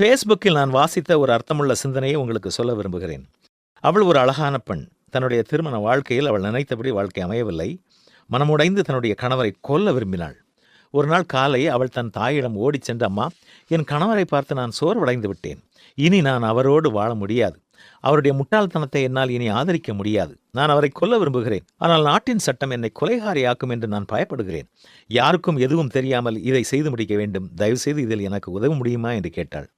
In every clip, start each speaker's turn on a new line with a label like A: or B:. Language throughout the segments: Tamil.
A: ஃபேஸ்புக்கில் நான் வாசித்த ஒரு அர்த்தமுள்ள சிந்தனையை உங்களுக்கு சொல்ல விரும்புகிறேன். அவள் ஒரு அழகான பெண். தன்னுடைய திருமண வாழ்க்கையில் அவள் நினைத்தபடி வாழ்க்கை அமையவில்லை. மனமுடைந்து தன்னுடைய கணவரை கொல்ல விரும்பினாள். ஒரு நாள் காலை அவள் தன் தாயிடம் ஓடிச் சென்ற அம்மா என் கணவரை பார்த்து நான் சோர்வடைந்து விட்டேன். இனி நான் அவரோடு வாழ முடியாது. அவருடைய முட்டாள்தனத்தை என்னால் இனி ஆதரிக்க முடியாது. நான் அவரை கொல்ல விரும்புகிறேன். ஆனால் நாட்டின் சட்டம் என்னை கொலைகாரியாக்கும் என்று நான் பயப்படுகிறேன். யாருக்கும் எதுவும் தெரியாமல் இதை செய்து முடிக்க வேண்டும். தயவுசெய்து இதில் எனக்கு உதவ முடியுமா? என்று கேட்டாள்.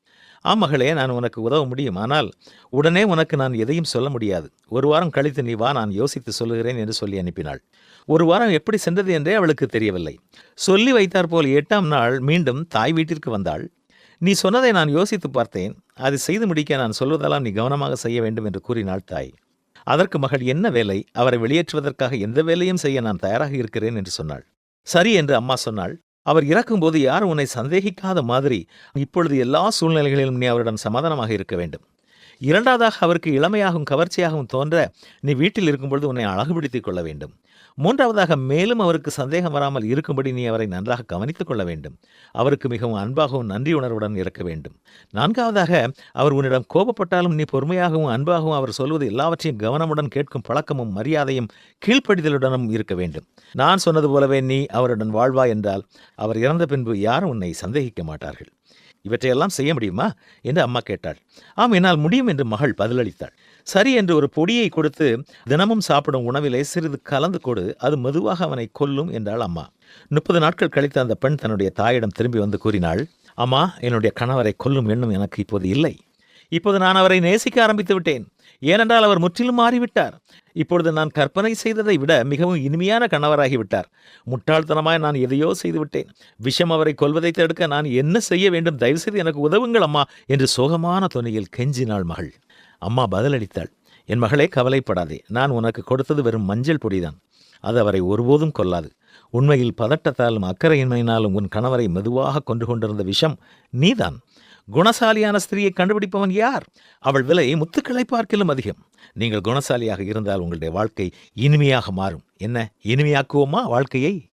A: ஆம் மகளே நான் உனக்கு உதவ முடியும். ஆனால் உடனே உனக்கு நான் எதையும் சொல்ல முடியாது. ஒரு வாரம் கழித்து நீ வா நான் யோசித்து சொல்லுகிறேன் என்று சொல்லி அனுப்பினாள். ஒரு வாரம் எப்படி சென்றது என்றே அவளுக்கு தெரியவில்லை. சொல்லி வைத்தாற்போல் எட்டாம் நாள் மீண்டும் தாய் வீட்டிற்கு வந்தாள். நீ சொன்னதை நான் யோசித்து பார்த்தேன். அதை செய்து முடிக்க நான் சொல்வதெல்லாம் நீ கவனமாக செய்ய வேண்டும் என்று கூறினாள் தாய். அதற்கு மகள் என்ன வேலை? அவரை வெளியேற்றுவதற்காக எந்த வேலையும் செய்ய நான் தயாராக இருக்கிறேன் என்று சொன்னாள். சரி என்று அம்மா சொன்னாள். அவர் இறக்கும்போது யாரும் உன்னை சந்தேகிக்காத மாதிரி இப்பொழுது எல்லா சூழ்நிலைகளிலும் நீ அவரிடம் சமாதானமாக இருக்க வேண்டும். இரண்டாவதாக அவருக்கு இளமையாகவும் கவர்ச்சியாகவும் தோன்ற நீ வீட்டில் இருக்கும்பொழுது உன்னை அழகுபடுத்திக் கொள்ள வேண்டும். மூன்றாவதாக மேலும் அவருக்கு சந்தேகம் வராமல் இருக்கும்படி நீ அவரை நன்றாக கவனித்துக் கொள்ள வேண்டும். அவருக்கு மிகவும் அன்பாகவும் நன்றி உணர்வுடன் இருக்க வேண்டும். நான்காவதாக அவர் உன்னிடம் கோபப்பட்டாலும் நீ பொறுமையாகவும் அன்பாகவும் அவர் சொல்வது எல்லாவற்றையும் கவனமுடன் கேட்கும் பழக்கமும் மரியாதையும் கீழ்ப்படிதலுடனும் இருக்க வேண்டும். நான் சொன்னது போலவே நீ அவருடன் வாழ்வா என்றால் அவர் இறந்த பின்பு யாரும் உன்னை சந்தேகிக்க மாட்டார்கள். இவற்றையெல்லாம் செய்ய முடியுமா? என்று அம்மா கேட்டாள். ஆம் என்னால் முடியும் என்று மகள் பதிலளித்தாள். சரி என்று ஒரு பொடியை கொடுத்து தினமும் சாப்பிடும் உணவிலே சிறிது கலந்து கொடு அது மெதுவாக அவனை கொல்லும் என்றாள் அம்மா. முப்பது நாட்கள் கழித்து அந்த பெண் தன்னுடைய தாயிடம் திரும்பி வந்து கூறினாள் அம்மா என்னுடைய கணவரை கொல்லும் எண்ணம் எனக்கு இப்போது இல்லை. இப்போது நான் அவரை நேசிக்க ஆரம்பித்து விட்டேன். ஏனென்றால் அவர் முற்றிலும் மாறிவிட்டார். இப்பொழுது நான் கற்பனை செய்ததை விட மிகவும் இனிமையான கணவராகிவிட்டார். முட்டாள்தனமாய் நான் எதையோ செய்துவிட்டேன். விஷம் அவரை கொல்வதை தடுக்க நான் என்ன செய்ய வேண்டும்? தயவுசெய்து எனக்கு உதவுங்கள் அம்மா என்று சோகமான துணியில் கெஞ்சினாள் மகள். அம்மா பதிலளித்தாள் என் மகளே கவலைப்படாதே. நான் உனக்கு கொடுத்தது வெறும் மஞ்சள் பொடிதான். அது அவரை ஒருபோதும் கொல்லாது. உண்மையில் பதட்டத்தாலும் அக்கறையின்மையினாலும் உன் கணவரை மெதுவாக கொண்டு கொண்டிருந்த விஷம் நீதான். குணசாலியான ஸ்திரீயை கண்டுபிடிப்பவன் யார்? அவள் விலை முத்துக்களை பார்க்கிலும் அதிகம். நீங்கள் குணசாலியாக இருந்தால் உங்களுடைய வாழ்க்கை இனிமையாக மாறும். என்ன? இனிமையாக்குவோமா வாழ்க்கையை?